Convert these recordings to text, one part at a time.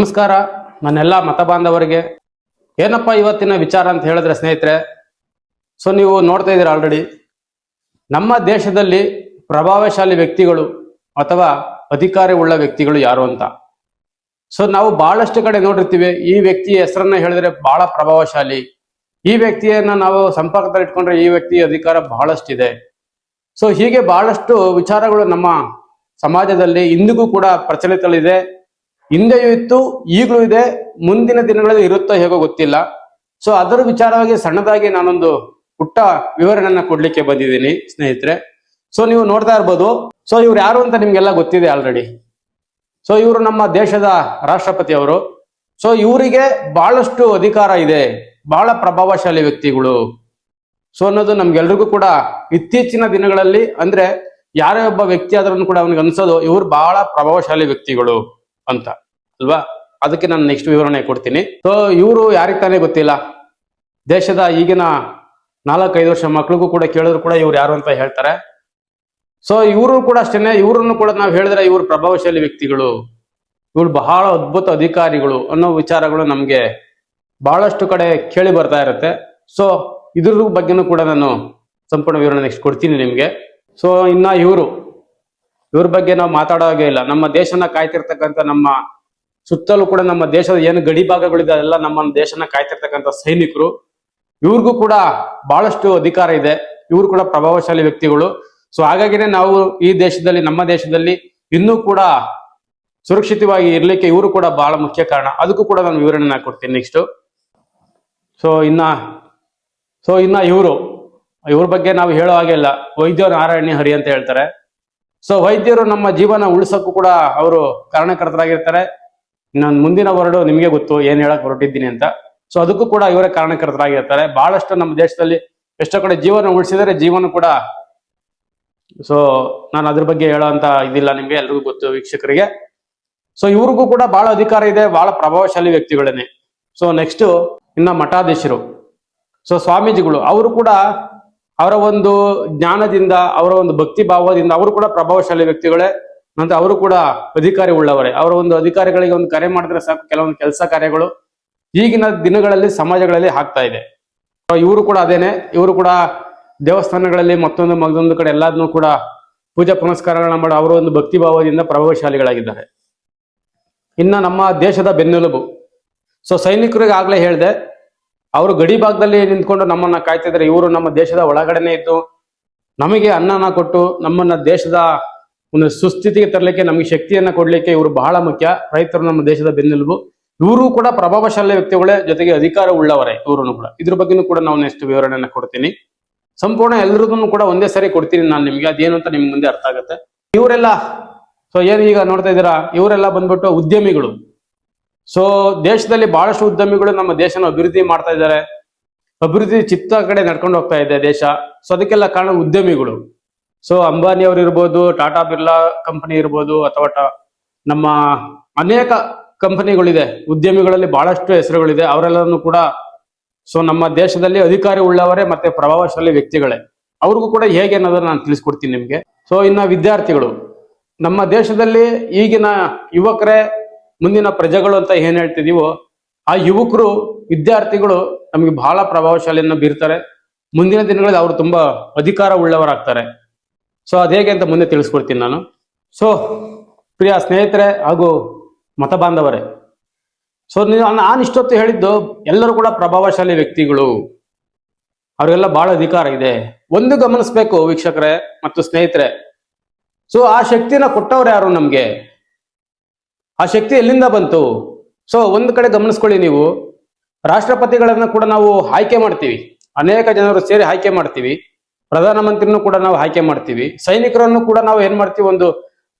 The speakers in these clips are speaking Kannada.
ನಮಸ್ಕಾರ. ನನ್ನೆಲ್ಲ ಮತ ಬಾಂಧವರಿಗೆ ಏನಪ್ಪ ಇವತ್ತಿನ ವಿಚಾರ ಅಂತ ಹೇಳಿದ್ರೆ ಸ್ನೇಹಿತರೆ, ಸೊ ನೀವು ನೋಡ್ತಾ ಇದ್ದೀರಾ ಆಲ್ರೆಡಿ ನಮ್ಮ ದೇಶದಲ್ಲಿ ಪ್ರಭಾವಶಾಲಿ ವ್ಯಕ್ತಿಗಳು ಅಥವಾ ಅಧಿಕಾರಿ ಉಳ್ಳ ವ್ಯಕ್ತಿಗಳು ಯಾರು ಅಂತ. ಸೊ ನಾವು ಬಹಳಷ್ಟು ಕಡೆ ನೋಡಿರ್ತೀವಿ, ಈ ವ್ಯಕ್ತಿಯ ಹೆಸರನ್ನ ಹೇಳಿದ್ರೆ ಬಹಳ ಪ್ರಭಾವಶಾಲಿ. ಈ ವ್ಯಕ್ತಿಯನ್ನ ನಾವು ಸಂಪರ್ಕದಲ್ಲಿ ಇಟ್ಕೊಂಡ್ರೆ ಈ ವ್ಯಕ್ತಿ ಅಧಿಕಾರ ಬಹಳಷ್ಟಿದೆ. ಸೊ ಹೀಗೆ ಬಹಳಷ್ಟು ವಿಚಾರಗಳು ನಮ್ಮ ಸಮಾಜದಲ್ಲಿ ಇಂದಿಗೂ ಕೂಡ ಪ್ರಚಲಿತದಲ್ಲಿದೆ ಹಿಂದೆಯೂ ಇತ್ತು, ಈಗಲೂ ಇದೆ, ಮುಂದಿನ ದಿನಗಳಲ್ಲಿ ಇರುತ್ತೋ ಹೇಗೋ ಗೊತ್ತಿಲ್ಲ. ಸೊ ಅದರ ವಿಚಾರವಾಗಿ ಸಣ್ಣದಾಗಿ ನಾನೊಂದು ಪುಟ್ಟ ವಿವರಣೆಯನ್ನ ಕೊಡ್ಲಿಕ್ಕೆ ಬಂದಿದ್ದೀನಿ, ಸ್ನೇಹಿತರೆ. ಸೊ ನೀವು ನೋಡ್ತಾ ಇರ್ಬೋದು. ಸೊ ಇವ್ರು ಯಾರು ಅಂತ ನಿಮ್ಗೆಲ್ಲ ಗೊತ್ತಿದೆ ಆಲ್ರೆಡಿ ಸೊ ಇವರು ನಮ್ಮ ದೇಶದ ರಾಷ್ಟ್ರಪತಿ ಅವರು. ಸೊ ಇವರಿಗೆ ಬಹಳಷ್ಟು ಅಧಿಕಾರ ಇದೆ. ಬಹಳ ಪ್ರಭಾವಶಾಲಿ ವ್ಯಕ್ತಿಗಳು. ಸೊ ಅನ್ನೋದು ನಮ್ಗೆಲ್ರಿಗೂ ಕೂಡ ಇತ್ತೀಚಿನ ದಿನಗಳಲ್ಲಿ, ಅಂದ್ರೆ ಯಾರೇ ಒಬ್ಬ ವ್ಯಕ್ತಿ ಆದ್ರೂ ಕೂಡ ಅವನಿಗೆ ಅನ್ಸೋದು, ಇವ್ರು ಬಹಳ ಪ್ರಭಾವಶಾಲಿ ವ್ಯಕ್ತಿಗಳು. ಅಂತ, ಅಲ್ವಾ? ಅದಕ್ಕೆ ನಾನು ನೆಕ್ಸ್ಟ್ ವಿವರಣೆ ಕೊಡ್ತೀನಿ. ಸೊ ಇವರು ಯಾರಿಗೆ ತಾನೇ ಗೊತ್ತಿಲ್ಲ? ದೇಶದ ಈಗಿನ ನಾಲ್ಕೈದು ವರ್ಷ ಮಕ್ಳಿಗೂ ಕೂಡ ಕೇಳಿದ್ರು ಕೂಡ ಇವ್ರು ಯಾರು ಅಂತ ಹೇಳ್ತಾರೆ. ಸೊ ಇವರು ಕೂಡ ಅಷ್ಟೇನೆ, ಇವ್ರನ್ನು ಕೂಡ ನಾವು ಹೇಳಿದ್ರೆ ಇವರು ಪ್ರಭಾವಶಾಲಿ ವ್ಯಕ್ತಿಗಳು. ಇವ್ರು ಬಹಳ ಅದ್ಭುತ ಅಧಿಕಾರಿಗಳು ಅನ್ನೋ ವಿಚಾರಗಳು ನಮ್ಗೆ ಬಹಳಷ್ಟು ಕಡೆ ಕೇಳಿ ಬರ್ತಾ ಇರುತ್ತೆ. ಸೊ ಇದ್ರ ಬಗ್ಗೆನೂ ಕೂಡ ನಾನು ಸಂಪೂರ್ಣ ವಿವರಣೆ ನೆಕ್ಸ್ಟ್ ಕೊಡ್ತೀನಿ ನಿಮ್ಗೆ. ಸೊ ಇನ್ನ ಇವರು ಇವ್ರ ಬಗ್ಗೆ ನಾವು ಮಾತಾಡೋ ಹಾಗೆ ಇಲ್ಲ. ನಮ್ಮ ದೇಶನ ಕಾಯ್ತಿರ್ತಕ್ಕಂಥ ನಮ್ಮ ಸುತ್ತಲೂ ಕೂಡ ನಮ್ಮ ದೇಶದ ಏನು ಗಡಿ ಭಾಗಗಳಿದೆ, ಅದೆಲ್ಲ ನಮ್ಮ ದೇಶನ ಕಾಯ್ತಿರ್ತಕ್ಕಂಥ ಸೈನಿಕರು. ಇವ್ರಿಗೂ ಕೂಡ ಬಹಳಷ್ಟು ಅಧಿಕಾರ ಇದೆ. ಇವ್ರು ಕೂಡ ಪ್ರಭಾವಶಾಲಿ ವ್ಯಕ್ತಿಗಳು. ಸೊ ಹಾಗಾಗಿನೇ ನಾವು ಈ ದೇಶದಲ್ಲಿ, ನಮ್ಮ ದೇಶದಲ್ಲಿ ಇನ್ನೂ ಕೂಡ ಸುರಕ್ಷಿತವಾಗಿ ಇರ್ಲಿಕ್ಕೆ ಇವರು ಕೂಡ ಬಹಳ ಮುಖ್ಯ ಕಾರಣ. ಅದಕ್ಕೂ ಕೂಡ ನಾನು ವಿವರಣೆ ಕೊಡ್ತೀನಿ ನೆಕ್ಸ್ಟ್ ಸೊ ಇನ್ನ ಸೊ ಇನ್ನ ಇವರು, ಇವ್ರ ಬಗ್ಗೆ ನಾವು ಹೇಳೋ ಹಾಗೆ ಇಲ್ಲ. ವೈದ್ಯ ನಾರಾಯಣಿ ಹರಿ ಅಂತ ಹೇಳ್ತಾರೆ. ಸೊ ವೈದ್ಯರು ನಮ್ಮ ಜೀವನ ಉಳಿಸೋಕ್ಕೂ ಕೂಡ ಅವರು ಕಾರಣಕರ್ತರಾಗಿರ್ತಾರೆ. ಇನ್ನೊಂದು ಮುಂದಿನ ವರ್ಡು ನಿಮಗೆ ಗೊತ್ತು, ಏನ್ ಹೇಳಕ್ ಹೊರಟಿದ್ದೀನಿ ಅಂತ. ಸೊ ಅದಕ್ಕೂ ಕೂಡ ಇವರೇ ಕಾರಣಕರ್ತರಾಗಿರ್ತಾರೆ. ಬಹಳಷ್ಟು ನಮ್ಮ ದೇಶದಲ್ಲಿ ಎಷ್ಟೋ ಕಡೆ ಜೀವನ ಉಳಿಸಿದರೆ ಜೀವನ ಕೂಡ ಸೊ ನಾನು ಅದ್ರ ಬಗ್ಗೆ ಹೇಳೋ ಅಂತ ಇದಿಲ್ಲ ನಿಮ್ಗೆ, ಎಲ್ರಿಗೂ ಗೊತ್ತು ವೀಕ್ಷಕರಿಗೆ. ಸೊ ಇವ್ರಿಗೂ ಕೂಡ ಬಹಳ ಅಧಿಕಾರ ಇದೆ, ಬಹಳ ಪ್ರಭಾವಶಾಲಿ ವ್ಯಕ್ತಿಗಳೇನೆ ಸೊ ನೆಕ್ಸ್ಟ್ ಇನ್ನ ಮಠಾಧೀಶರು. ಸೊ ಸ್ವಾಮೀಜಿಗಳು, ಅವರು ಕೂಡ ಅವರ ಒಂದು ಜ್ಞಾನದಿಂದ, ಅವರ ಒಂದು ಭಕ್ತಿ ಭಾವದಿಂದ ಅವರು ಕೂಡ ಪ್ರಭಾವಶಾಲಿ ವ್ಯಕ್ತಿಗಳೇ. ನಂತರ ಅವರು ಕೂಡ ಅಧಿಕಾರಿ ಉಳ್ಳವರೇ. ಅವರ ಒಂದು ಅಧಿಕಾರಿಗಳಿಗೆ ಒಂದು ಕರೆ ಮಾಡಿದ್ರೆ ಸಾಕು, ಕೆಲವೊಂದು ಕೆಲಸ ಕಾರ್ಯಗಳು ಈಗಿನ ದಿನಗಳಲ್ಲಿ ಸಮಾಜಗಳಲ್ಲಿ ಆಗ್ತಾ ಇದೆ. ಇವರು ಕೂಡ ಅದೇನೆ. ಇವರು ಕೂಡ ದೇವಸ್ಥಾನಗಳಲ್ಲಿ ಮತ್ತೊಂದು ಮಗದೊಂದು ಕಡೆ ಎಲ್ಲಾದ್ನು ಕೂಡ ಪೂಜಾ ಪುನಸ್ಕಾರಗಳನ್ನ ಮಾಡಿ, ಅವರ ಒಂದು ಭಕ್ತಿ ಭಾವದಿಂದ ಪ್ರಭಾವಶಾಲಿಗಳಾಗಿದ್ದಾರೆ. ಇನ್ನ ನಮ್ಮ ದೇಶದ ಬೆನ್ನೆಲುಬು. ಸೊ ಸೈನಿಕರಿಗೆ ಆಗ್ಲೇ ಹೇಳಿದೆ ಅವರು ಗಡಿ ಭಾಗದಲ್ಲಿ ನಿಂತ್ಕೊಂಡು ನಮ್ಮನ್ನ ಕಾಯ್ತಿದ್ರೆ ಇವರು ನಮ್ಮ ದೇಶದ ಒಳಗಡೆನೆ ಇದ್ದು, ನಮಗೆ ಅನ್ನನ ಕೊಟ್ಟು ನಮ್ಮನ್ನ ದೇಶದ ಒಂದು ಸುಸ್ಥಿತಿಗೆ ತರಲಿಕ್ಕೆ, ನಮಗೆ ಶಕ್ತಿಯನ್ನ ಕೊಡ್ಲಿಕ್ಕೆ ಇವರು ಬಹಳ ಮುಖ್ಯ. ರೈತರು ನಮ್ಮ ದೇಶದ ಬೆನ್ನೆಲುಬು. ಇವರು ಕೂಡ ಪ್ರಭಾವಶಾಲಿ ವ್ಯಕ್ತಿಗಳೇ, ಜೊತೆಗೆ ಅಧಿಕಾರ ಉಳ್ಳವರೇ ಇವರನ್ನು ಕೂಡ. ಇದ್ರ ಬಗ್ಗೆನೂ ಕೂಡ ನಾವು ನೆಕ್ಸ್ಟ್ ವಿವರಣೆಯನ್ನ ಕೊಡ್ತೀನಿ. ಸಂಪೂರ್ಣ ಎಲ್ಲರದನ್ನು ಕೂಡ ಒಂದೇ ಸರಿ ಕೊಡ್ತೀನಿ ನಾನು ನಿಮ್ಗೆ. ಅದೇನು ಅಂತ ನಿಮ್ ಮುಂದೆ ಅರ್ಥ ಆಗುತ್ತೆ. ಇವರೆಲ್ಲ ಸೊ ಏನ್ ಈಗ ನೋಡ್ತಾ ಇದ್ದೀರಾ? ಇವರೆಲ್ಲ ಬಂದ್ಬಿಟ್ಟು ಉದ್ಯಮಿಗಳು. ಸೊ ದೇಶದಲ್ಲಿ ಬಹಳಷ್ಟು ಉದ್ಯಮಿಗಳು ನಮ್ಮ ದೇಶನ ಅಭಿವೃದ್ಧಿ ಮಾಡ್ತಾ ಇದ್ದಾರೆ. ಅಭಿವೃದ್ಧಿ ಚಿತ್ತ ಕಡೆ ನಡ್ಕೊಂಡು ಹೋಗ್ತಾ ಇದೆ ದೇಶ. ಸೊ ಅದಕ್ಕೆಲ್ಲ ಕಾರಣ ಉದ್ಯಮಿಗಳು. ಸೊ ಅಂಬಾನಿ ಅವರು ಇರ್ಬೋದು, ಟಾಟಾ ಬಿರ್ಲಾ ಕಂಪನಿ ಇರ್ಬೋದು, ಅಥವಾ ನಮ್ಮ ಅನೇಕ ಕಂಪನಿಗಳಿದೆ. ಉದ್ಯಮಿಗಳಲ್ಲಿ ಬಹಳಷ್ಟು ಹೆಸರುಗಳಿದೆ. ಅವರೆಲ್ಲರನ್ನು ಕೂಡ ಸೊ ನಮ್ಮ ದೇಶದಲ್ಲಿ ಅಧಿಕಾರಿ ಉಳ್ಳವರೇ ಮತ್ತೆ ಪ್ರಭಾವಶಾಲಿ ವ್ಯಕ್ತಿಗಳೇ. ಅವ್ರಿಗೂ ಕೂಡ ಹೇಗೆ ಅನ್ನೋದನ್ನ ನಾನು ತಿಳಿಸ್ಕೊಡ್ತೀನಿ ನಿಮಗೆ. ಸೊ ಇನ್ನ ವಿದ್ಯಾರ್ಥಿಗಳು. ನಮ್ಮ ದೇಶದಲ್ಲಿ ಈಗಿನ ಯುವಕರೇ ಮುಂದಿನ ಪ್ರಜೆಗಳು ಅಂತ ಏನ್ ಹೇಳ್ತಿದೀವೋ, ಆ ಯುವಕರು, ವಿದ್ಯಾರ್ಥಿಗಳು ನಮಗೆ ಬಹಳ ಪ್ರಭಾವಶಾಲಿಯನ್ನು ಬೀರ್ತಾರೆ. ಮುಂದಿನ ದಿನಗಳಲ್ಲಿ ಅವರು ತುಂಬಾ ಅಧಿಕಾರ ಉಳ್ಳವರಾಗ್ತಾರೆ. ಸೊ ಅದ್ ಹೇಗೆ ಅಂತ ಮುಂದೆ ತಿಳಿಸ್ಕೊಡ್ತೀನಿ ನಾನು. ಸೊ ಪ್ರಿಯ ಸ್ನೇಹಿತರೆ ಹಾಗೂ ಮತ ಬಾಂಧವರೇ ಸೊ ನಾನು ಇಷ್ಟೊತ್ತು ಹೇಳಿದ್ದು ಎಲ್ಲರೂ ಕೂಡ ಪ್ರಭಾವಶಾಲಿ ವ್ಯಕ್ತಿಗಳು. ಅವರಿಗೆಲ್ಲ ಬಹಳ ಅಧಿಕಾರ ಇದೆ. ಒಂದು ಗಮನಿಸ್ಬೇಕು ವೀಕ್ಷಕರೇ ಮತ್ತು ಸ್ನೇಹಿತರೆ. ಸೊ ಆ ಶಕ್ತಿನ ಕೊಟ್ಟವ್ರು ಯಾರು ನಮ್ಗೆ? ಆ ಶಕ್ತಿ ಎಲ್ಲಿಂದ ಬಂತು? ಸೊ ಒಂದು ಕಡೆ ಗಮನಿಸ್ಕೊಳ್ಳಿ ನೀವು. ರಾಷ್ಟ್ರಪತಿಗಳನ್ನ ಕೂಡ ನಾವು ಆಯ್ಕೆ ಮಾಡ್ತೀವಿ. ಅನೇಕ ಜನರು ಸೇರಿ ಆಯ್ಕೆ ಮಾಡ್ತೀವಿ. ಪ್ರಧಾನಮಂತ್ರಿನೂ ಕೂಡ ನಾವು ಆಯ್ಕೆ ಮಾಡ್ತೀವಿ. ಸೈನಿಕರನ್ನು ಕೂಡ ನಾವು ಏನ್ ಮಾಡ್ತೀವಿ? ಒಂದು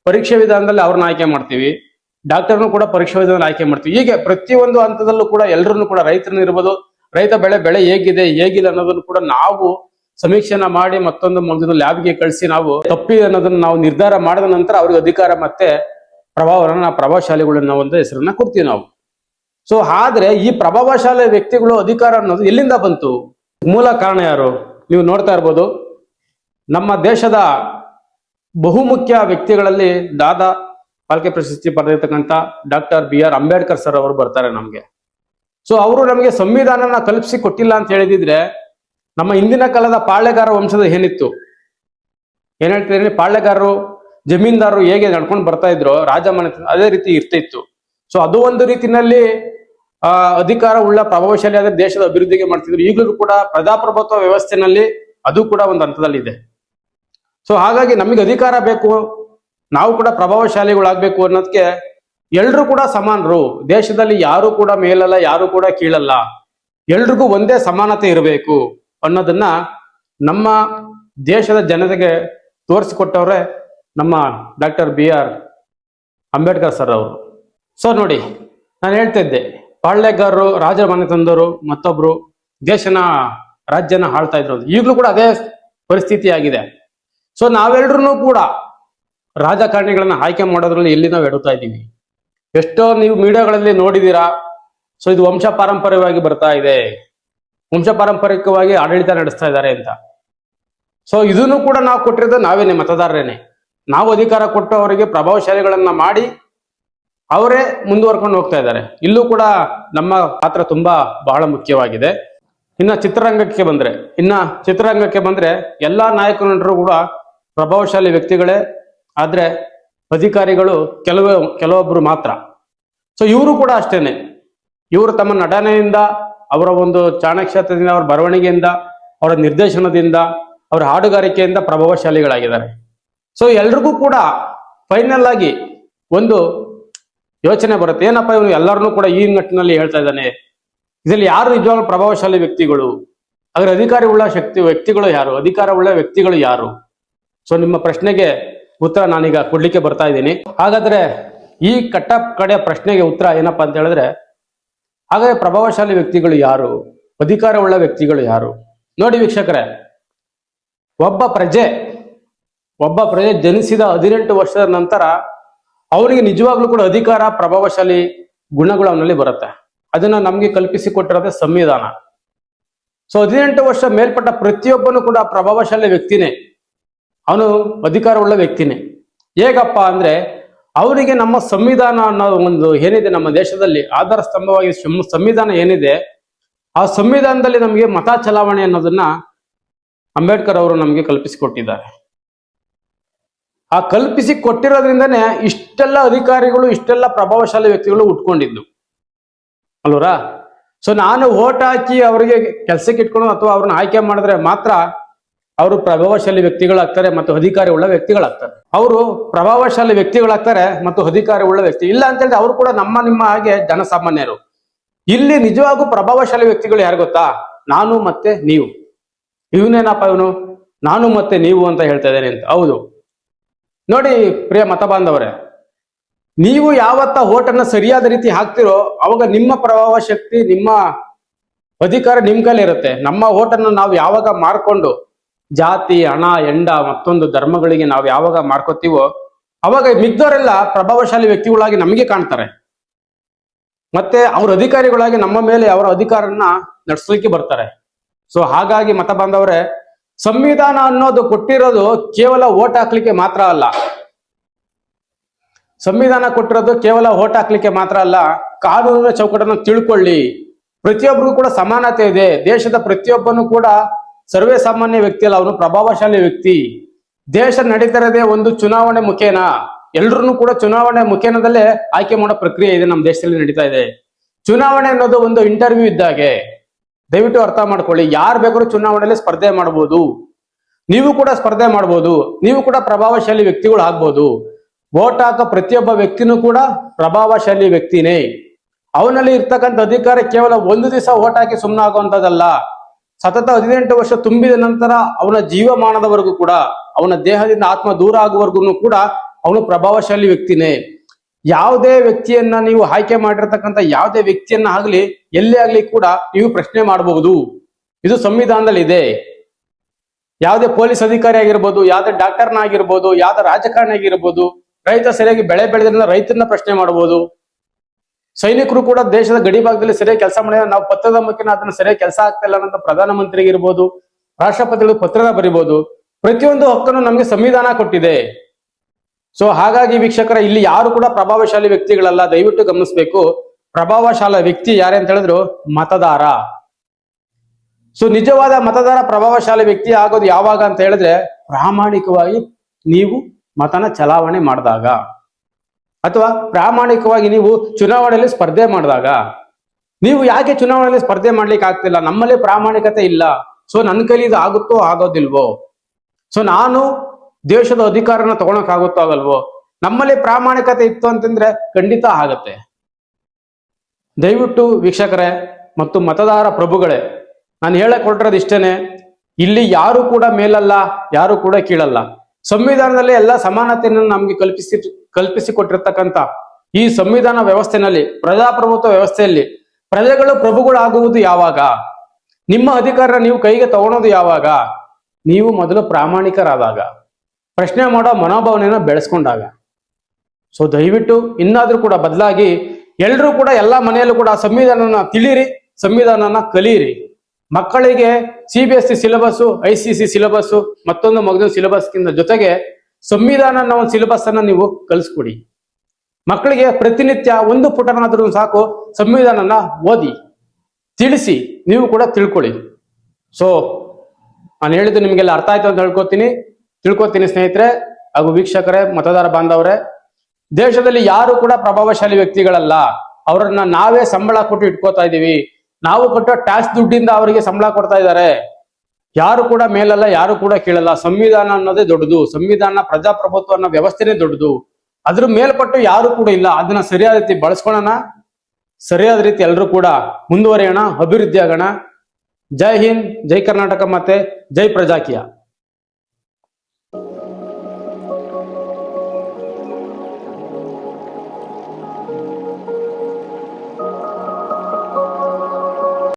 ಪರೀಕ್ಷೆ ವಿಧಾನದಲ್ಲಿ ಅವ್ರನ್ನ ಆಯ್ಕೆ ಮಾಡ್ತೀವಿ. ಡಾಕ್ಟರ್ನು ಕೂಡ ಪರೀಕ್ಷಾ ವಿಧಾನ ಆಯ್ಕೆ ಮಾಡ್ತೀವಿ. ಹೀಗೆ ಪ್ರತಿಯೊಂದು ಹಂತದಲ್ಲೂ ಕೂಡ ಎಲ್ಲರನ್ನು ಕೂಡ ರೈತರನ್ನ ಇರ್ಬೋದು. ರೈತ ಬೆಳೆ ಬೆಳೆ ಹೇಗಿದೆ, ಹೇಗಿಲ್ಲ ಅನ್ನೋದನ್ನು ಕೂಡ ನಾವು ಸಮೀಕ್ಷೆನ ಮಾಡಿ ಮತ್ತೊಂದು ಲ್ಯಾಬ್ಗೆ ಕಳಿಸಿ ನಾವು ತಪ್ಪಿ ಅನ್ನೋದನ್ನ ನಾವು ನಿರ್ಧಾರ ಮಾಡಿದ ನಂತರ ಅವ್ರಿಗೆ ಅಧಿಕಾರ ಮತ್ತೆ ಪ್ರಭಾವನ ನಾವು ಪ್ರಭಾವಶಾಲಿಗಳನ್ನ ಒಂದು ಹೆಸರನ್ನ ಕೊಡ್ತೀವಿ ನಾವು. ಸೊ ಆದ್ರೆ ಈ ಪ್ರಭಾವಶಾಲಿ ವ್ಯಕ್ತಿಗಳು ಅಧಿಕಾರ ಅನ್ನೋದು ಎಲ್ಲಿಂದ ಬಂತು? ಮೂಲ ಕಾರಣ ಯಾರು? ನೀವು ನೋಡ್ತಾ ಇರ್ಬೋದು. ನಮ್ಮ ದೇಶದ ಬಹುಮುಖ್ಯ ವ್ಯಕ್ತಿಗಳಲ್ಲಿ ದಾದಾ ಪಾಲ್ಕೆ ಪ್ರಶಸ್ತಿ ಪಡೆದಿರ್ತಕ್ಕಂಥ doctor B R Ambedkar sir ಅವರು ಬರ್ತಾರೆ ನಮಗೆ. ಸೊ ಅವರು ನಮಗೆ ಸಂವಿಧಾನನ ಕಲ್ಪಿಸಿ ಕೊಟ್ಟಿಲ್ಲ ಅಂತ ಹೇಳಿದಿದ್ರೆ ನಮ್ಮ ಹಿಂದಿನ ಕಾಲದ ಪಾಳೆಗಾರ ವಂಶದ ಏನಿತ್ತು? ಏನ್ ಹೇಳ್ತೀರಿ? ಪಾಳೆಗಾರರು ಜಮೀನ್ದಾರರು ಹೇಗೆ ನಡ್ಕೊಂಡು ಬರ್ತಾ ಇದ್ರು ರಾಜಮನೆ ಅದೇ ರೀತಿ ಇರ್ತಿತ್ತು ಸೊ ಅದು ಒಂದು ರೀತಿನಲ್ಲಿ, ಆ, ಅಧಿಕಾರ ಉಳ್ಳ ಪ್ರಭಾವಶಾಲಿ ಆದ ದೇಶದ ಅಭಿವೃದ್ಧಿಗೆ ಮಾಡ್ತಿದ್ರು. ಈಗಲೂ ಕೂಡ ಪ್ರಜಾಪ್ರಭುತ್ವ ವ್ಯವಸ್ಥೆನಲ್ಲಿ ಅದು ಕೂಡ ಒಂದು ಹಂತದಲ್ಲಿದೆ. ಸೊ ಹಾಗಾಗಿ ನಮಗೆ ಅಧಿಕಾರ ಬೇಕು, ನಾವು ಕೂಡ ಪ್ರಭಾವಶಾಲಿಗಳಾಗಬೇಕು ಅನ್ನೋದಕ್ಕೆ ಎಲ್ರು ಕೂಡ ಸಮಾನರು. ದೇಶದಲ್ಲಿ ಯಾರು ಕೂಡ ಮೇಲಲ್ಲ, ಯಾರು ಕೂಡ ಕೀಳಲ್ಲ. ಎಲ್ರಿಗೂ ಒಂದೇ ಸಮಾನತೆ ಇರಬೇಕು ಅನ್ನೋದನ್ನ ನಮ್ಮ ದೇಶದ ಜನತೆಗೆ ತೋರಿಸಿಕೊಟ್ಟವ್ರೆ ನಮ್ಮ doctor B R Ambedkar sir ಅವರು. ಸೊ ನೋಡಿ, ನಾನು ಹೇಳ್ತಾ ಇದ್ದೆ, ಪಾಳ್ಯಗಾರರು, ರಾಜರ ಮನೆ ತಂದವರು ಮತ್ತೊಬ್ರು ದೇಶನ, ರಾಜ್ಯನ ಆಳ್ತಾ ಇದ್ರು ಈಗಲೂ ಕೂಡ ಅದೇ ಪರಿಸ್ಥಿತಿ ಆಗಿದೆ. ಸೊ ನಾವೆಲ್ಲರೂ ಕೂಡ ರಾಜಕಾರಣಿಗಳನ್ನ ಆಯ್ಕೆ ಮಾಡೋದ್ರಲ್ಲಿ ಎಲ್ಲಿ ನಾವು ಎಡುತ್ತಾ ಇದ್ದೀವಿ. ಎಷ್ಟೋ ನೀವು ಮೀಡಿಯಾಗಳಲ್ಲಿ ನೋಡಿದೀರಾ ಸೊ ಇದು ವಂಶ ಪಾರಂಪರ್ಯವಾಗಿ ಬರ್ತಾ ಇದೆ. ವಂಶ ಪಾರಂಪರಿಕವಾಗಿ ಆಡಳಿತ ನಡೆಸ್ತಾ ಇದ್ದಾರೆ ಅಂತ. ಸೊ ಇದನ್ನು ಕೂಡ ನಾವು ಕೊಟ್ಟಿರೋದು ನಾವೇನೆ ಮತದಾರರೇನೆ. ನಾವು ಅಧಿಕಾರ ಕೊಟ್ಟು ಅವರಿಗೆ ಪ್ರಭಾವಶಾಲಿಗಳನ್ನ ಮಾಡಿ ಅವರೇ ಮುಂದುವರ್ಕೊಂಡು ಹೋಗ್ತಾ ಇದ್ದಾರೆ. ಇಲ್ಲೂ ಕೂಡ ನಮ್ಮ ಪಾತ್ರ ತುಂಬಾ ಬಹಳ ಮುಖ್ಯವಾಗಿದೆ. ಇನ್ನ ಚಿತ್ರರಂಗಕ್ಕೆ ಬಂದ್ರೆ, ಇನ್ನ ಚಿತ್ರರಂಗಕ್ಕೆ ಬಂದ್ರೆ ಎಲ್ಲಾ ನಾಯಕ ನಟರು ಕೂಡ ಪ್ರಭಾವಶಾಲಿ ವ್ಯಕ್ತಿಗಳೇ, ಆದ್ರೆ ಅಧಿಕಾರಿಗಳು ಕೆಲವು, ಕೆಲವೊಬ್ರು ಮಾತ್ರ. ಸೊ ಇವರು ಕೂಡ ಅಷ್ಟೇನೆ. ಇವರು ತಮ್ಮ ನಟನೆಯಿಂದ, ಅವರ ಒಂದು ಚಾಣಕ್ಷತೆಯಿಂದ ಅವರ ಬರವಣಿಗೆಯಿಂದ, ಅವರ ನಿರ್ದೇಶನದಿಂದ, ಅವರ ಹಾಡುಗಾರಿಕೆಯಿಂದ ಪ್ರಭಾವಶಾಲಿಗಳಾಗಿದ್ದಾರೆ. ಸೊ ಎಲ್ರಿಗೂ ಕೂಡ ಫೈನಲ್ ಆಗಿ ಒಂದು ಯೋಚನೆ ಬರುತ್ತೆ. ಏನಪ್ಪ ಇವನು ಎಲ್ಲರನ್ನೂ ಕೂಡ ಈ ನಿಟ್ಟಿನಲ್ಲಿ ಹೇಳ್ತಾ ಇದ್ದಾನೆ? ಇದರಲ್ಲಿ ಯಾರು ನಿಜವಾಗ್ಲೂ ಪ್ರಭಾವಶಾಲಿ ವ್ಯಕ್ತಿಗಳು? ಅದರ ಅಧಿಕಾರಿ ಉಳ್ಳ ಶಕ್ತಿ, ವ್ಯಕ್ತಿಗಳು ಯಾರು? ಅಧಿಕಾರ ಉಳ್ಳ ವ್ಯಕ್ತಿಗಳು ಯಾರು? ಸೊ ನಿಮ್ಮ ಪ್ರಶ್ನೆಗೆ ಉತ್ತರ ನಾನೀಗ ಕೊಡ್ಲಿಕ್ಕೆ ಬರ್ತಾ ಇದ್ದೀನಿ. ಹಾಗಾದ್ರೆ ಈ ಕಟ್ಟ ಕಡೆ ಪ್ರಶ್ನೆಗೆ ಉತ್ತರ ಏನಪ್ಪಾ ಅಂತ ಹೇಳಿದ್ರೆ, ಹಾಗಾದ್ರೆ ಪ್ರಭಾವಶಾಲಿ ವ್ಯಕ್ತಿಗಳು ಯಾರು? ಅಧಿಕಾರ ಉಳ್ಳ ವ್ಯಕ್ತಿಗಳು ಯಾರು? ನೋಡಿ ವೀಕ್ಷಕರೇ, ಒಬ್ಬ ಪ್ರಜೆ ಒಬ್ಬ ಪ್ರಜೆ ಜನಿಸಿದ ಹದಿನೆಂಟು ವರ್ಷದ ನಂತರ ಅವರಿಗೆ ನಿಜವಾಗ್ಲೂ ಕೂಡ ಅಧಿಕಾರ, ಪ್ರಭಾವಶಾಲಿ ಗುಣಗಳು ಅವನಲ್ಲಿ ಬರುತ್ತೆ. ಅದನ್ನ ನಮ್ಗೆ ಕಲ್ಪಿಸಿ ಕೊಟ್ಟಿರೋದೇ ಸಂವಿಧಾನ. ಸೊ ಹದಿನೆಂಟು ವರ್ಷ ಮೇಲ್ಪಟ್ಟ ಪ್ರತಿಯೊಬ್ಬನು ಕೂಡ ಪ್ರಭಾವಶಾಲಿ ವ್ಯಕ್ತಿನೇ. ಅವನು ಅಧಿಕಾರವುಳ್ಳ ವ್ಯಕ್ತಿನೇ. ಹೇಗಪ್ಪ ಅಂದ್ರೆ, ಅವರಿಗೆ ನಮ್ಮ ಸಂವಿಧಾನ ಅನ್ನೋ ಒಂದು ಏನಿದೆ ನಮ್ಮ ದೇಶದಲ್ಲಿ, ಆಧಾರ ಸ್ತಂಭವಾಗಿ ಸಂವಿಧಾನ ಏನಿದೆ, ಆ ಸಂವಿಧಾನದಲ್ಲಿ ನಮಗೆ ಮತ ಚಲಾವಣೆ ಅನ್ನೋದನ್ನ ಅಂಬೇಡ್ಕರ್ ಅವರು ನಮಗೆ ಕಲ್ಪಿಸಿಕೊಟ್ಟಿದ್ದಾರೆ. ಆ ಕಲ್ಪಿಸಿ ಕೊಟ್ಟಿರೋದ್ರಿಂದನೇ ಇಷ್ಟೆಲ್ಲ ಅಧಿಕಾರಿಗಳು, ಇಷ್ಟೆಲ್ಲ ಪ್ರಭಾವಶಾಲಿ ವ್ಯಕ್ತಿಗಳು ಉಟ್ಕೊಂಡಿದ್ದು. ಅಲ್ವರಾ? ಸೊ ನಾನು ಓಟ್ ಹಾಕಿ ಅವರಿಗೆ ಕೆಲಸಕ್ಕೆ ಇಟ್ಕೊಂಡು ಅಥವಾ ಅವ್ರನ್ನ ಆಯ್ಕೆ ಮಾಡಿದ್ರೆ ಮಾತ್ರ ಅವರು ಪ್ರಭಾವಶಾಲಿ ವ್ಯಕ್ತಿಗಳಾಗ್ತಾರೆ ಮತ್ತು ಅಧಿಕಾರಿ ಉಳ್ಳ ವ್ಯಕ್ತಿಗಳಾಗ್ತಾರೆ. ಅವರು ಪ್ರಭಾವಶಾಲಿ ವ್ಯಕ್ತಿಗಳಾಗ್ತಾರೆ ಮತ್ತು ಅಧಿಕಾರಿ ಉಳ್ಳ ವ್ಯಕ್ತಿ. ಇಲ್ಲ ಅಂತ ಹೇಳಿದ್ರೆ ಅವರು ಕೂಡ ನಮ್ಮ, ನಿಮ್ಮ ಹಾಗೆ ಜನಸಾಮಾನ್ಯರು. ಇಲ್ಲಿ ನಿಜವಾಗೂ ಪ್ರಭಾವಶಾಲಿ ವ್ಯಕ್ತಿಗಳು ಯಾರು ಗೊತ್ತಾ? ನಾನು ಮತ್ತೆ ನೀವು. ಇವನೇನಪ್ಪ ಇವನು? ನಾನು ಮತ್ತೆ ನೀವು ಅಂತ ಹೇಳ್ತಾ ಇದ್ದೇನೆ ಅಂತ. ಹೌದು. ನೋಡಿ ಪ್ರಿಯ ಮತ ಬಾಂಧವರೇ ನೀವು ಯಾವತ್ತ ಓಟನ್ನ ಸರಿಯಾದ ರೀತಿ ಹಾಕ್ತಿರೋ, ಅವಾಗ ನಿಮ್ಮ ಪ್ರಭಾವ ಶಕ್ತಿ, ನಿಮ್ಮ ಅಧಿಕಾರ ನಿಮ್ ಕೈಲಿ ಇರುತ್ತೆ. ನಮ್ಮ ಓಟನ್ನು ನಾವು ಯಾವಾಗ ಮಾರ್ಕೊಂಡು ಜಾತಿ, ಹಣ, ಎಂಡ ಮತ್ತೊಂದು ಧರ್ಮಗಳಿಗೆ ನಾವು ಯಾವಾಗ ಮಾರ್ಕೋತೀವೋ, ಅವಾಗ ಮಿಗ್ದವರೆಲ್ಲ ಪ್ರಭಾವಶಾಲಿ ವ್ಯಕ್ತಿಗಳಾಗಿ ನಮಗೆ ಕಾಣ್ತಾರೆ. ಮತ್ತೆ ಅವ್ರ ಅಧಿಕಾರಿಗಳಾಗಿ ನಮ್ಮ ಮೇಲೆ ಅವರ ಅಧಿಕಾರನ್ನ ನಡೆಸಲಿಕ್ಕೆ ಬರ್ತಾರೆ. ಸೊ ಹಾಗಾಗಿ ಮತ ಬಾಂಧವರೇ ಸಂವಿಧಾನ ಅನ್ನೋದು ಕೊಟ್ಟಿರೋದು ಕೇವಲ ಓಟ್ ಹಾಕ್ಲಿಕ್ಕೆ ಮಾತ್ರ ಅಲ್ಲ. ಸಂವಿಧಾನ ಕೊಟ್ಟಿರೋದು ಕೇವಲ ಓಟ್ ಹಾಕ್ಲಿಕ್ಕೆ ಮಾತ್ರ ಅಲ್ಲ. ಕಾನೂನಿನ ಚೌಕಟ್ಟನ್ನು ತಿಳ್ಕೊಳ್ಳಿ. ಪ್ರತಿಯೊಬ್ಬರಿಗೂ ಕೂಡ ಸಮಾನತೆ ಇದೆ. ದೇಶದ ಪ್ರತಿಯೊಬ್ಬನು ಕೂಡ ಸರ್ವೇ ಸಾಮಾನ್ಯ ವ್ಯಕ್ತಿ ಅಲ್ಲ. ಅವನು ಪ್ರಭಾವಶಾಲಿ ವ್ಯಕ್ತಿ. ದೇಶ ನಡೀತಿರೋದೇ ಒಂದು ಚುನಾವಣೆ ಮುಖೇನ. ಎಲ್ರೂ ಕೂಡ ಚುನಾವಣೆ ಮುಖೇನದಲ್ಲೇ ಆಯ್ಕೆ ಮಾಡೋ ಪ್ರಕ್ರಿಯೆ ಇದೆ ನಮ್ಮ ದೇಶದಲ್ಲಿ ನಡೀತಾ ಇದೆ. ಚುನಾವಣೆ ಅನ್ನೋದು ಒಂದು ಇಂಟರ್ವ್ಯೂ ಇದ್ದಾಗೆ. ದಯವಿಟ್ಟು ಅರ್ಥ ಮಾಡ್ಕೊಳ್ಳಿ. ಯಾರು ಬೇಕಾದ್ರೂ ಚುನಾವಣೆಯಲ್ಲಿ ಸ್ಪರ್ಧೆ ಮಾಡ್ಬೋದು. ನೀವು ಕೂಡ ಸ್ಪರ್ಧೆ ಮಾಡ್ಬೋದು. ನೀವು ಕೂಡ ಪ್ರಭಾವಶಾಲಿ ವ್ಯಕ್ತಿಗಳು ಆಗ್ಬೋದು. ವೋಟ್ ಹಾಕೋ ಪ್ರತಿಯೊಬ್ಬ ವ್ಯಕ್ತಿನೂ ಕೂಡ ಪ್ರಭಾವಶಾಲಿ ವ್ಯಕ್ತಿನೇ. ಅವನಲ್ಲಿ ಇರ್ತಕ್ಕಂಥ ಅಧಿಕಾರ ಕೇವಲ ಒಂದು ದಿವಸ ವೋಟ್ ಹಾಕಿ ಸುಮ್ಮನೆ ಆಗುವಂತದಲ್ಲ ಸತತ ಹದಿನೆಂಟು ವರ್ಷ ತುಂಬಿದ ನಂತರ ಅವನ ಜೀವಮಾನದವರೆಗೂ ಕೂಡ, ಅವನ ದೇಹದಿಂದ ಆತ್ಮ ದೂರ ಆಗುವವರೆಗೂ ಕೂಡ ಅವನು ಪ್ರಭಾವಶಾಲಿ ವ್ಯಕ್ತಿನೇ. ಯಾವುದೇ ವ್ಯಕ್ತಿಯನ್ನ ನೀವು ಆಯ್ಕೆ ಮಾಡಿರ್ತಕ್ಕಂಥ ಯಾವುದೇ ವ್ಯಕ್ತಿಯನ್ನ ಆಗ್ಲಿ, ಎಲ್ಲೇ ಆಗ್ಲಿ ಕೂಡ ನೀವು ಪ್ರಶ್ನೆ ಮಾಡಬಹುದು ಇದು ಸಂವಿಧಾನದಲ್ಲಿ ಇದೆ. ಯಾವುದೇ ಪೊಲೀಸ್ ಅಧಿಕಾರಿ ಆಗಿರ್ಬೋದು, ಯಾವುದೇ ಡಾಕ್ಟರ್ನ ಆಗಿರ್ಬೋದು, ಯಾವುದೇ ರಾಜಕಾರಣಿ ಆಗಿರ್ಬೋದು, ರೈತ ಸರಿಯಾಗಿ ಬೆಳೆ ಬೆಳೆದ್ರಿಂದ ರೈತರನ್ನ ಪ್ರಶ್ನೆ ಮಾಡಬಹುದು ಸೈನಿಕರು ಕೂಡ ದೇಶದ ಗಡಿ ಭಾಗದಲ್ಲಿ ಸರಿಯಾಗಿ ಕೆಲಸ ಮಾಡಿದ್ರೆ ನಾವು ಪತ್ರದ ಮುಖ್ಯನ ಅದನ್ನ ಸರಿಯಾಗಿ ಕೆಲಸ ಆಗ್ತಾ ಇಲ್ಲ ಅಂತ ಪ್ರಧಾನಮಂತ್ರಿಗಿರ್ಬೋದು ರಾಷ್ಟ್ರಪತಿಗಳು ಪತ್ರದ ಬರಿಬಹುದು ಪ್ರತಿಯೊಂದು ಹಕ್ಕನ್ನು ನಮಗೆ ಸಂವಿಧಾನ ಕೊಟ್ಟಿದೆ. ಸೊ ಹಾಗಾಗಿ ವೀಕ್ಷಕರ, ಇಲ್ಲಿ ಯಾರು ಕೂಡ ಪ್ರಭಾವಶಾಲಿ ವ್ಯಕ್ತಿಗಳಲ್ಲ, ದಯವಿಟ್ಟು ಗಮನಿಸಬೇಕು. ಪ್ರಭಾವಶಾಲ ವ್ಯಕ್ತಿ ಯಾರೇ ಅಂತ ಹೇಳಿದ್ರು, ಮತದಾರ. ಸೊ ನಿಜವಾದ ಮತದಾರ, ಪ್ರಭಾವಶಾಲಿ ವ್ಯಕ್ತಿ ಆಗೋದು ಯಾವಾಗ ಅಂತ ಹೇಳಿದ್ರೆ, ಪ್ರಾಮಾಣಿಕವಾಗಿ ನೀವು ಮತನ ಚಲಾವಣೆ ಮಾಡಿದಾಗ. ಅಥವಾ ಪ್ರಾಮಾಣಿಕವಾಗಿ ನೀವು ಚುನಾವಣೆಯಲ್ಲಿ ಸ್ಪರ್ಧೆ ಮಾಡಿದಾಗ. ನೀವು ಯಾಕೆ ಚುನಾವಣೆಯಲ್ಲಿ ಸ್ಪರ್ಧೆ ಮಾಡ್ಲಿಕ್ಕೆ ಆಗ್ತಿಲ್ಲ? ನಮ್ಮಲ್ಲಿ ಪ್ರಾಮಾಣಿಕತೆ ಇಲ್ಲ. ಸೊ ನನ್ನ ಕೈಲಿ ಇದು ಆಗುತ್ತೋ, ಆಗೋದಿಲ್ವೋ? ಸೊ ನಾನು ದೇಶದ ಅಧಿಕಾರನ ತಗೊಳಕ್ ಆಗುತ್ತೋ ಆಗಲ್ವೋ? ನಮ್ಮಲ್ಲಿ ಪ್ರಾಮಾಣಿಕತೆ ಇತ್ತು ಅಂತಂದ್ರೆ ಖಂಡಿತ ಆಗತ್ತೆ. ದಯವಿಟ್ಟು ವೀಕ್ಷಕರೇ ಮತ್ತು ಮತದಾರ ಪ್ರಭುಗಳೇ, ನಾನು ಹೇಳಕ್ ಹೊರಟಿರೋದು ಇಷ್ಟೇನೆ, ಇಲ್ಲಿ ಯಾರು ಕೂಡ ಮೇಲಲ್ಲ, ಯಾರು ಕೂಡ ಕೀಳಲ್ಲ. ಸಂವಿಧಾನದಲ್ಲಿ ಎಲ್ಲ ಸಮಾನತೆಯನ್ನು ನಮ್ಗೆ ಕಲ್ಪಿಸಿ, ಕಲ್ಪಿಸಿಕೊಟ್ಟಿರ್ತಕ್ಕಂಥ ಈ ಸಂವಿಧಾನ ವ್ಯವಸ್ಥೆನಲ್ಲಿ, ಪ್ರಜಾಪ್ರಭುತ್ವ ವ್ಯವಸ್ಥೆಯಲ್ಲಿ ಪ್ರಜೆಗಳು ಪ್ರಭುಗಳಾಗುವುದು ಯಾವಾಗ? ನಿಮ್ಮ ಅಧಿಕಾರ ನೀವು ಕೈಗೆ ತಗೊಳೋದು ಯಾವಾಗ? ನೀವು ಮೊದಲು ಪ್ರಾಮಾಣಿಕರಾದಾಗ. ಪ್ರಶ್ನೆ ಮಾಡೋ ಮನೋಭಾವನೆಯನ್ನು ಬೆಳೆಸ್ಕೊಂಡಾಗ. ಸೊ ದಯವಿಟ್ಟು ಇನ್ನಾದ್ರೂ ಕೂಡ ಬದಲಾಗಿ ಎಲ್ಲರೂ ಕೂಡ ಎಲ್ಲ ಮನೆಯಲ್ಲೂ ಕೂಡ ಸಂವಿಧಾನನ ತಿಳಿರಿ, ಸಂವಿಧಾನನ ಕಲಿಯಿರಿ. ಮಕ್ಕಳಿಗೆ C B S C syllabus I C C syllabus ಮತ್ತೊಂದು ಮಗದ ಸಿಲೆಬಸ್ಗಿಂತ ಜೊತೆಗೆ ಸಂವಿಧಾನ ಅನ್ನೋ ಒಂದು ಸಿಲೆಬಸ್ ಅನ್ನ ನೀವು ಕಲಿಸ್ಕೊಡಿ. ಮಕ್ಕಳಿಗೆ ಪ್ರತಿನಿತ್ಯ ಒಂದು ಪುಟನಾದ್ರೂ ಸಾಕು, ಸಂವಿಧಾನನ ಓದಿ. ತಿಳಿಸಿ, ನೀವು ಕೂಡ ತಿಳ್ಕೊಳ್ಳಿ. ಸೊ ನಾನು ಹೇಳಿದ್ದು ನಿಮಗೆಲ್ಲ ಅರ್ಥ ಆಯ್ತು ಅಂತ ಹೇಳ್ಕೊತೀನಿ. ತಿಳ್ಕೊತೀನಿ ಸ್ನೇಹಿತರೆ ಹಾಗೂ ವೀಕ್ಷಕರೇ, ಮತದಾರ ಬಾಂಧವರೇ, ದೇಶದಲ್ಲಿ ಯಾರು ಕೂಡ ಪ್ರಭಾವಶಾಲಿ ವ್ಯಕ್ತಿಗಳಲ್ಲ. ಅವರನ್ನ ನಾವೇ ಸಂಬಳ ಕೊಟ್ಟು ಇಟ್ಕೋತಾ ಇದೀವಿ ನಾವು ಕೊಟ್ಟ ಟ್ಯಾಕ್ಸ್ ದುಡ್ಡಿಂದ ಅವರಿಗೆ ಸಂಬಳ ಕೊಡ್ತಾ ಇದ್ದಾರೆ. ಯಾರು ಕೂಡ ಮೇಲಲ್ಲ, ಯಾರು ಕೂಡ ಕೇಳಲ್ಲ. ಸಂವಿಧಾನ ಅನ್ನೋದೇ ದೊಡ್ಡದು. ಸಂವಿಧಾನ ಪ್ರಜಾಪ್ರಭುತ್ವ ಅನ್ನೋ ವ್ಯವಸ್ಥೆನೇ ದೊಡ್ಡದು. ಅದ್ರ ಮೇಲ್ಪಟ್ಟು ಯಾರು ಕೂಡ ಇಲ್ಲ. ಅದನ್ನ ಸರಿಯಾದ ರೀತಿ ಬಳಸ್ಕೊಳ್ಳೋಣ ಸರಿಯಾದ ರೀತಿ ಎಲ್ಲರೂ ಕೂಡ ಮುಂದುವರಿಯೋಣ ಅಭಿವೃದ್ಧಿ ಆಗೋಣ ಜೈ ಹಿಂದ್, ಜೈ ಕರ್ನಾಟಕ ಮತ್ತೆ ಜೈ ಪ್ರಜಾಕೀಯ.